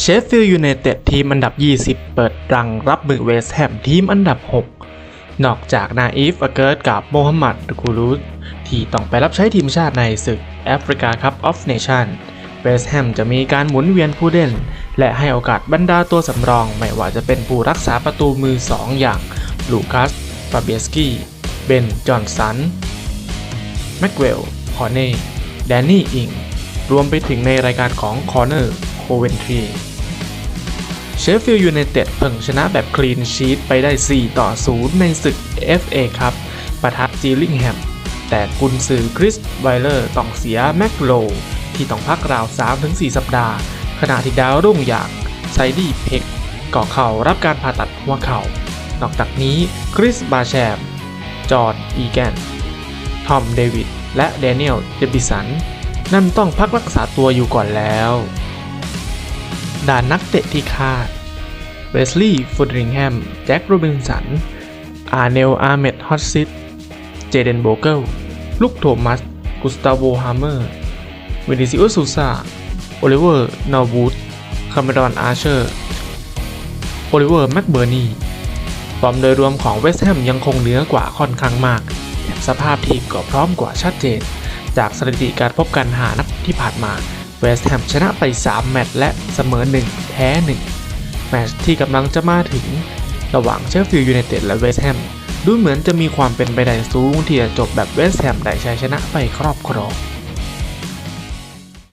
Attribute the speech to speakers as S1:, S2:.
S1: เชฟฟิลด์ยูไนเต็ดทีมอันดับ 20 เปิดรังรับมือเวสต์แฮมทีมอันดับ 6 นอกจากนาอีฟอเกิร์ตกับโมฮัมหมัดกูรูสที่ต้องไปรับใช้ทีมชาติในศึกแอฟริกาคัพออฟเนชั่นเวสต์แฮมจะมีการหมุนเวียนผู้เล่น และให้โอกาสบรรดาตัวสำรอง ไม่ว่าจะเป็นผู้รักษาประตูมือ 2 อย่างลูคัสฟาเบียสกี้เบน จอห์นสัน แม็กเวล คอเน่ แดนนี่ อิง รวมไปถึงในรายการของคอร์เนอร์ โคเวนทรีเชฟฟิลด์ยูไนเต็ดเพิ่งชนะแบบคลีนชีตไปได้ 4 ต่อ 0 ในศึก FA ครับปะทะจีลิงแฮม แต่กุนซือคริสไวเลอร์ต้องเสียแม็กโล ที่ต้องพักราว 3-4 สัปดาห์ ขณะที่ดาวรุ่งอย่างไซดี้เพ็กก่อเข่ารับการผ่าตัดหัวเข่านอกจากนี้คริสบาแชม จอห์นอีแกน ทอมเดวิด และแดเนียลเดบิสัน นั่นต้องพักรักษาตัวอยู่ก่อนแล้ว ด่านนักเตะที่คาด เวสลีย์ฟูดริงแฮม แจ็คโรบินสัน อาร์เนล อาร์เมดฮอตซิต เจเดนโบเกิล ลุกโทมัส กุสตาโว ฮาร์เมอร์วินิซิอุสซูซาโอลิเวอร์ นอร์วูดคาเมรอน อาร์เชอร์ โอลิเวอร์ แม็กเบอร์นีฟอร์มโดยรวมของเวสต์แฮมยังคงเหนือกว่าค่อนข้างมากแถมสภาพทีมก็พร้อมกว่าชัดเจน จากสถิติการพบกันหานัดที่ผ่านมา วสต์แฮมชนะไป 3 แมตช์และเสมอ 1 แพ้ 1 แมตช์ที่กำลังจะมาถึงระหว่างเชฟฟิลด์ยูไนเต็ดและเวสต์แฮมดูเหมือนจะมีความเป็นไปได้สูงที่จะจบแบบเวสต์แฮมได้ชัยชนะไปครอบครอง